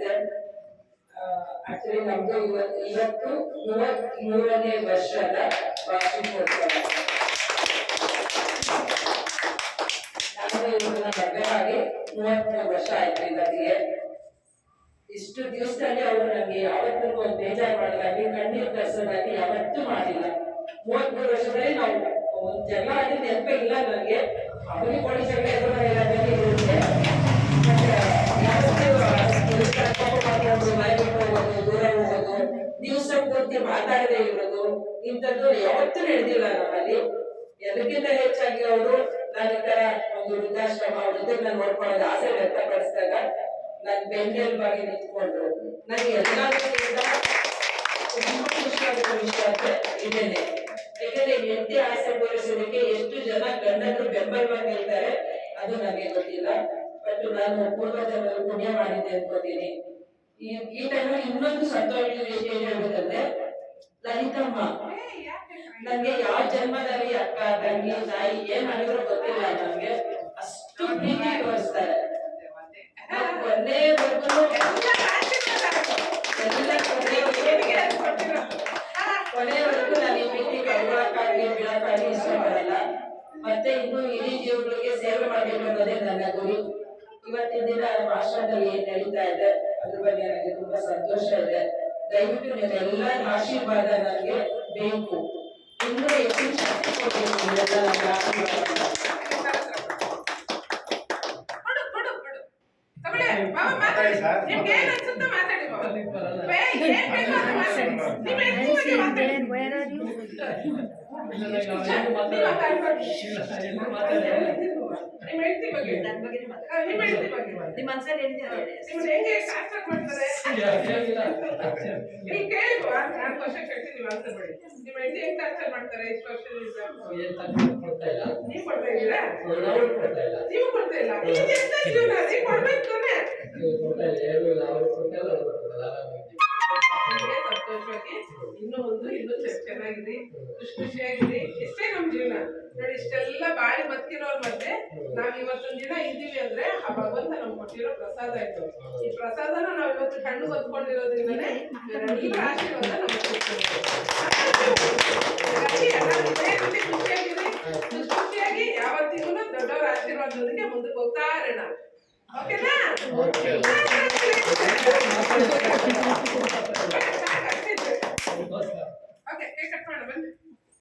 ನಮಸ್ತೆ ಆಕ್ಚುಲಿ ನಮ್ದು ಇವತ್ತು ಇವತ್ತು ಮೂವತ್ತ್ ಮೂರನೇ ವರ್ಷದ ವಾರ್ಷಿಕೋತ್ಸವ. ನಮ್ದು ಇವಾಗ ಮದುವೆ ಆಗಿ ಮೂವತ್ಮೂರು ವರ್ಷ ಆಯ್ತು ಇವತ್ತಿಗೆ. ಇಷ್ಟು ದಿವಸದಲ್ಲಿ ಅವರು ನನಗೆ ಯಾವತ್ತೂ ಒಂದು ಬೇಜಾರು ಮಾಡೋದಾಗ್ಲಿ ಕಣ್ಣೀರು ತರಿಸೋದಾಗ್ಲಿ ಯಾವತ್ತೂ ಮಾಡಿಲ್ಲ. ಮೂವತ್ಮೂರು ವರ್ಷದಲ್ಲಿ ನಾವು, ಒಂದು ಜಗಳ ಆಗಿ ನೆನಪೇ ಇಲ್ಲ ನನಗೆ ಅವನಿಗೆ ಕೊಡಿ ಜಗಳ ಎದುರಾಗಿಲ್ಲ ಇಂಥದ್ದು ಯಾವತ್ತೂ ನಡೆದಿಲ್ಲ ನಮ್ಮಲ್ಲಿ. ಎಲ್ಲಕ್ಕಿಂತ ಹೆಚ್ಚಾಗಿ ಅವರು ನನ್ನ ತರ ಒಂದು ವೃದ್ಧಾಶ್ರಮ, ವೃದ್ಧರನ್ನ ನೋಡ್ಕೊಳ್ಳೋದು ಆಸೆ ವ್ಯಕ್ತಪಡಿಸಿದಾಗ ನನ್ನ ಬಗ್ಗೆ ನಿಂತ್ಕೊಂಡ್ರು. ನನಗೆ ಎಲ್ಲ ತುಂಬಾ ಖುಷಿಯಾದ ವಿಷಯ ಅಂದ್ರೆ ಇದೇನೆ ಯಾಕಂದ್ರೆ ಹೆಂಡತಿ ಆಸೆ ಪೂರೈಸೋದಕ್ಕೆ ಎಷ್ಟು ಜನ ಗಂಡರು ಬೆಂಬಲವಾಗಿ ಇರ್ತಾರೆ ಅದು ನನಗೆ ಗೊತ್ತಿಲ್ಲ. ಬಟ್ ನಾನು ಪೂರ್ವಜರಲ್ಲಿ ಪುಣ್ಯ ಮಾಡಿದ್ದೆ ಅನ್ಕೋತೀನಿ. ಈ ಟೈಮಲ್ಲಿ ಇನ್ನೊಂದು ಸಂತೋಷ ವಿಷಯ ಹೇಳ್ಬೇಕಂದ್ರೆ ಲಲಿತಮ್ಮ. ನನಗೆ ಯಾವ ಜನ್ಮದಲ್ಲಿ ಅಕ್ಕ ತಂಗಿ ತಾಯಿ ಏನ್ ಮಾಡಿದ್ರು ಗೊತ್ತಿಲ್ಲ ನನಗೆ. ಅಷ್ಟು ಪ್ರೀತಿ ತೋರಿಸ್ತಾರೆ. ಒಂದೇ ಕೊನೆವರ್ಗು ನಾನು ಈ ಪ್ರೀತಿ ಕಳ್ಕೊಳಕ್ಕಾಗ್ಲಿ ಇಷ್ಟ ಇಷ್ಟಪಡಲ್ಲ. ಮತ್ತೆ ಇನ್ನು ಇಡೀ ಜೀವಗಳಿಗೆ ಸೇವೆ ಮಾಡಬೇಕು ಅನ್ನೋದೇ ನನ್ನ ಗುರಿ. ಇವತ್ತಿನ ದಿನ ಭಾಷಣದಲ್ಲಿ ಏನ್ ನಡೀತಾ ಇದೆ, ಅದ್ರ ಬಗ್ಗೆ ನನಗೆ ತುಂಬಾ ಸಂತೋಷ ಇದೆ. ದಯವಿಟ್ಟು ನಿಮ್ಮೆಲ್ಲರ ಆಶೀರ್ವಾದ ನನಗೆ ಬೇಕು. ಇನ್ನೂ ಹೆಚ್ಚಿನ ಶಕ್ತಿ ಕೊಡ್ಬೇಕು ನೀವೆಲ್ಲ ನನಗೆ ಆಶೀರ್ವಾದ ಕೊಡು ಕೊಡು ಕೊಡು ತಗೊಳ್ಳಿ ಬಾಬಾ ಮಾತಾಡಿ ನಿಮ್ಗೆ ಏನ್ ಅನ್ಸುತ್ತೋ ಮಾತಾಡಿ ಬಾಬಾ ಬೇ, ಏನ್ ಬೇಕೋ ಅದು ಮಾತಾಡಿ ನಿಮ್ಮ ಹೆಂಡತಿ ಬಗ್ಗೆ ಮಾತಾಡಿ ನೀವು ಮಾತಾಡ್ಬೇಡಿ. ನಿಮ್ಮ ಹೆಂಡತಿ ಬಗ್ಗೆ ನನ್ ಬಗ್ಗೆನೇ ಮಾತಾಡು. ಆ, ನಿಮ್ಮ ಹೆಂಡತಿ ಬಗ್ಗೆ ನಿಮ್ ಮನ್ಸಲ್ಲಿ ಏನಿದೆ ಅದು ಹೇಳಿ. ನಿಮ್ನ ಹೆಂಗೆ ಟಾರ್ಚರ್ ಮಾಡ್ತಾರೆ ನೀವು ಕೇಳಿ ಬಾ, ನಾಲ್ಕು ವರ್ಷ ಕಟ್ಟಿ ನೀವು ಆನ್ಸರ್ ಮಾಡಿ ನಿಮ್ಮ ಹೆಂಡತಿ ಹೆಂಗ್ ಟಾರ್ಚರ್ ಮಾಡ್ತಾರೆ ಇಷ್ಟು ವರ್ಷದಿಂದ ನೀವು ಕೊಡ್ತಾ ಇದ್ದೀರಾ? ನೀವು ಕೊಡ್ತಾ ಇಲ್ಲ. ಇದು ಎಂತ ಜೀವನ ನೀವು ಕೊಡ್ಬೇಕು ತಾನೇ. ನಿಮ್ಗೆ ಸಂತೋಷವಾಗಿ ಇನ್ನೂ ಒಂದು ಇನ್ನೂ ಚೆನ್ನ- ಚೆನ್ನಾಗಿದೆ. ಖುಷಿ ಖುಷಿಯಾಗಿದೆ. ಇಷ್ಟೇ ನಮ್ ಜೀವನ. ನೋಡಿ ಇಷ್ಟೆಲ್ಲ ಬಾಳಿ ಬದುಕಿರೋರ್ ಮಧ್ಯೆ ನಾವ್ ಇವತ್ತೊಂದ್ ದಿನ ಇದ್ದೀವಿ ಅಂದ್ರೆ ಆ ಭಗವಂತ ನಮ್ಗೆ ಕೊಟ್ಟಿರೋ ಪ್ರಸಾದ ಆಯ್ತು ಈ ಪ್ರಸಾದನ ನಾವ್ ಇವತ್ತು ಕಣ್ಣು ಹೊತ್ಕೊಂಡಿರೋದ್ರಿಂದನೇ ಎಲ್ಲರ ಆಶೀರ್ವಾದ ನಮ್ಗೆ ಸಿಗ್ತದೆ. ಖುಷಿಯಾಗಿ ಯಾವತ್ತಿಗೂ ದೊಡ್ಡವರ ಆಶೀರ್ವಾದದೊಂದಿಗೆ ಮುಂದಕ್ಕೆ ಹೋಗ್ತಾ ಇರೋಣ ಓಕೆನಾ